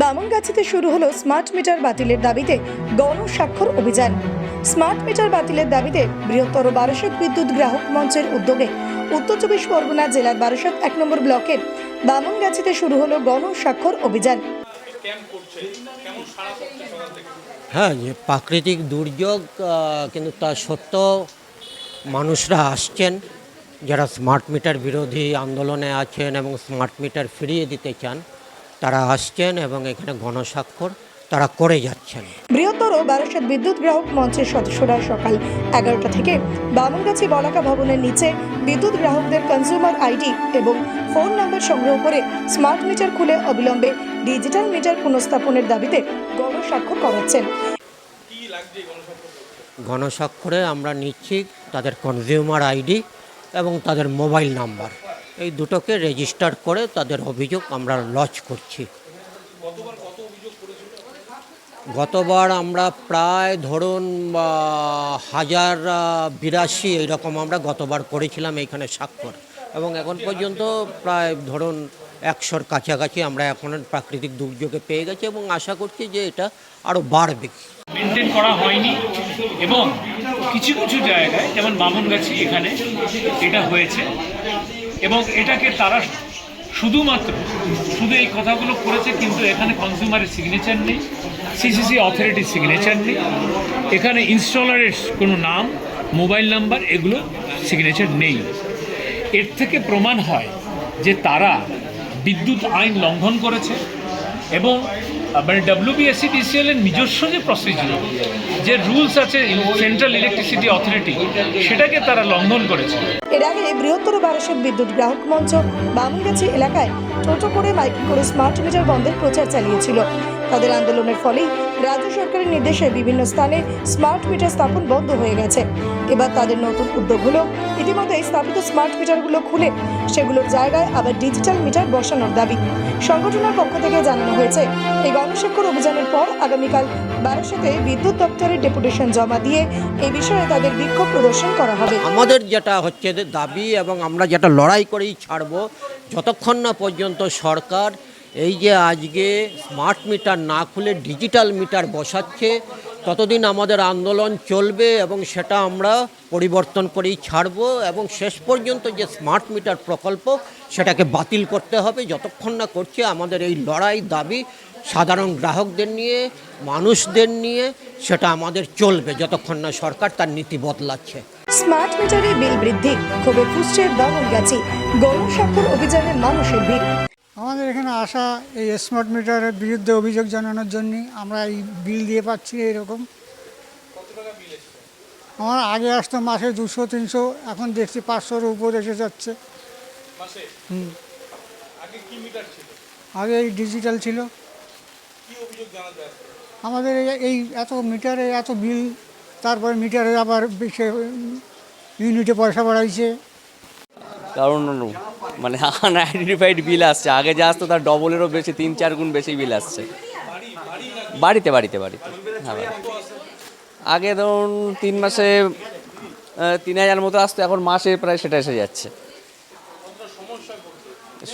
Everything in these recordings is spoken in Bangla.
বামনগাছিতে শুরু হলো স্মার্ট মিটার বাতিলের দাবিতে গণ স্বাক্ষর অভিযান। স্মার্ট মিটার বাতিলের দাবিতে বৃহত্তর বারাসত বিদ্যুৎ গ্রাহক মঞ্চের উদ্যোগে উত্তর চব্বিশ পরগনা জেলার বারাসত এক নম্বর ব্লকের বামনগাছিতে শুরু হলো গণ স্বাক্ষর অভিযান। হ্যাঁ যে প্রাকৃতিক দুর্যোগ কিন্তু তা সত্ত্বেও মানুষরা আসছেন, যারা স্মার্ট মিটার বিরোধী আন্দোলনে আছেন এবং স্মার্ট মিটার ফিরিয়ে দিতে চান। তারা আসছেন এবং এখানে গণস্বাক্ষর তারা করে যাচ্ছেন। বৃহত্তর বারাসত বিদ্যুৎ গ্রাহক মঞ্চের সদস্যরা সকাল এগারোটা থেকে বামনগাছি বলাকা ভবনের নিচে বিদ্যুৎ গ্রাহকদের কনজিউমার আইডি এবং ফোন নম্বর সংগ্রহ করে স্মার্ট মিটার খুলে অবিলম্বে ডিজিটাল মিটার পুনঃস্থাপনের দাবিতে গণস্বাক্ষর করাচ্ছেন। গণস্বাক্ষরে আমরা নিচ্ছি তাদের কনজিউমার আইডি এবং তাদের মোবাইল নাম্বার এই দুটোকে রেজিস্টার করে তাদের অভিযোগ আমরা লজ করছি। গতবার আমরা প্রায় ধরুন হাজার বিরাশি এইরকম আমরা গতবার করেছিলাম এইখানে স্বাক্ষর। এবং এখন পর্যন্ত প্রায় ধরুন একশোর কাছাকাছি আমরা এখন প্রাকৃতিক দুর্যোগে পেয়ে গেছি এবং আশা করছি যে এটা আরও বাড়বে। মেনটেন করা হয়নি এবং কিছু কিছু জায়গায়, যেমন বামনগাছি এখানে এটা হয়েছে। এবং এটাকে তারা শুধুমাত্র শুধু এই কথাগুলো করেছে, কিন্তু এখানে কনজিউমারের সিগনেচার নেই সিসিসি অথরিটির সিগনেচার নেই, এখানে ইনস্টলারের কোনো নাম মোবাইল নাম্বার এগুলো সিগনেচার নেই। এর থেকে প্রমাণ হয় যে তারা বিদ্যুৎ আইন লঙ্ঘন করেছে এবং মানে ডাব্লিউবিএসসিডিসিএল এর নিজস্ব যে প্রসিডিউর যে রুলস আছে সেন্ট্রাল ইলেকট্রিসিটি অথরিটি সেটাকে তারা লঙ্ঘন করেছে। এর আগে বৃহত্তর বারাসত বিদ্যুৎ গ্রাহক মঞ্চ বামগাছি এলাকায় টোটো করে মাইকিং করে স্মার্ট মিটার বন্ধের প্রচার চালিয়েছিল। তাদের আন্দোলনের ফলেই রাজ্য সরকারের নির্দেশে বিভিন্ন স্থানে স্মার্ট মিটার স্থাপন বন্ধ হয়ে গেছে। এবার তাদের নতুন উদ্যোগ হলো ইতিমধ্যে স্থাপিত স্মার্ট মিটারগুলো খুলে সেগুলোর জায়গায় আবার ডিজিটাল মিটার বসানোর দাবি। সংগঠনের পক্ষ থেকে জানানো হয়েছে, এই গণস্বাক্ষর অভিযানের পর আগামীকাল বারাসতে বিদ্যুৎ দপ্তরের ডেপুটেশন জমা দিয়ে এই বিষয়ে তাদের বিক্ষোভ প্রদর্শন করা হবে। আমাদের যেটা হচ্ছে দাবি এবং আমরা যেটা লড়াই করেই ছাড়বো, যতক্ষণ না পর্যন্ত সরকার এই যে আজকে স্মার্ট মিটার না খুলে ডিজিটাল মিটার বসাচ্ছে, ততদিন আমাদের আন্দোলন চলবে এবং সেটা আমরা পরিবর্তন করেই ছাড়বো এবং শেষ পর্যন্ত যে স্মার্ট মিটার প্রকল্প সেটাকে বাতিল করতে হবে। যতক্ষণ না করছে আমাদের এই লড়াই দাবি সাধারণ গ্রাহকদের নিয়ে, মানুষদের নিয়ে, সেটা আমাদের চলবে যতক্ষণ না সরকার তার নীতি বদলাচ্ছে। স্মার্ট মিটারে বিল বৃদ্ধি, ক্ষোভে ফুসছে বামনগাছি গণস্বাক্ষর অভিযানে মানুষের ভিড়। আমাদের এখানে আসা এই স্মার্ট মিটারের বিরুদ্ধে অভিযোগ জানানোর জন্য আমরা এই বিল দিয়ে পাচ্ছি এরকম। আমার আগে আসতো মাসে দুশো তিনশো এখন দেখছি পাঁচশোর উপর এসে যাচ্ছে। হুম। আগে এই ডিজিটাল ছিল। আমাদের এই- এই এত মিটারে এত বিল তারপরে মিটারে আবার বেশি ইউনিটে পয়সা বাড়াইছে। কারণ মানে আনআইডেন্টিফাইড বিল আসছে। আগে যা আসতো তার ডবলেরও বেশি, তিন, চার গুণ বেশি বিল আসছে। বাড়িতে বাড়িতে বাড়িতে। হ্যাঁ আগে ধরুন তিন মাসে তিন হাজার মতো আসতো, এখন মাসে প্রায় সেটা এসে যাচ্ছে।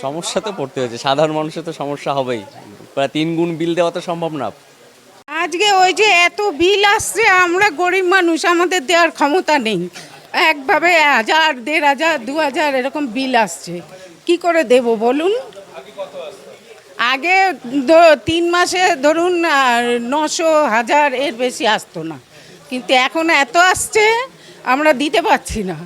সমস্যা তো পড়তে হয়েছে সাধারণ মানুষের তো সমস্যা হবেই। প্রায় তিন গুণ বিল দেওয়া তো সম্ভব না। আজকে ওই যে এত বিল আসছে, আমরা গরিব মানুষ, আমাদের দেওয়ার ক্ষমতা নেই। একভাবে হাজার, দেড় হাজার, দু হাজার এরকম বিল আসছে। কি করে দেব বলুন? আগে তিন মাসে ধরুন নশো হাজার এর বেশি আসতো না। কিন্তু এখন এত আসছে, আমরা দিতে পারছি না।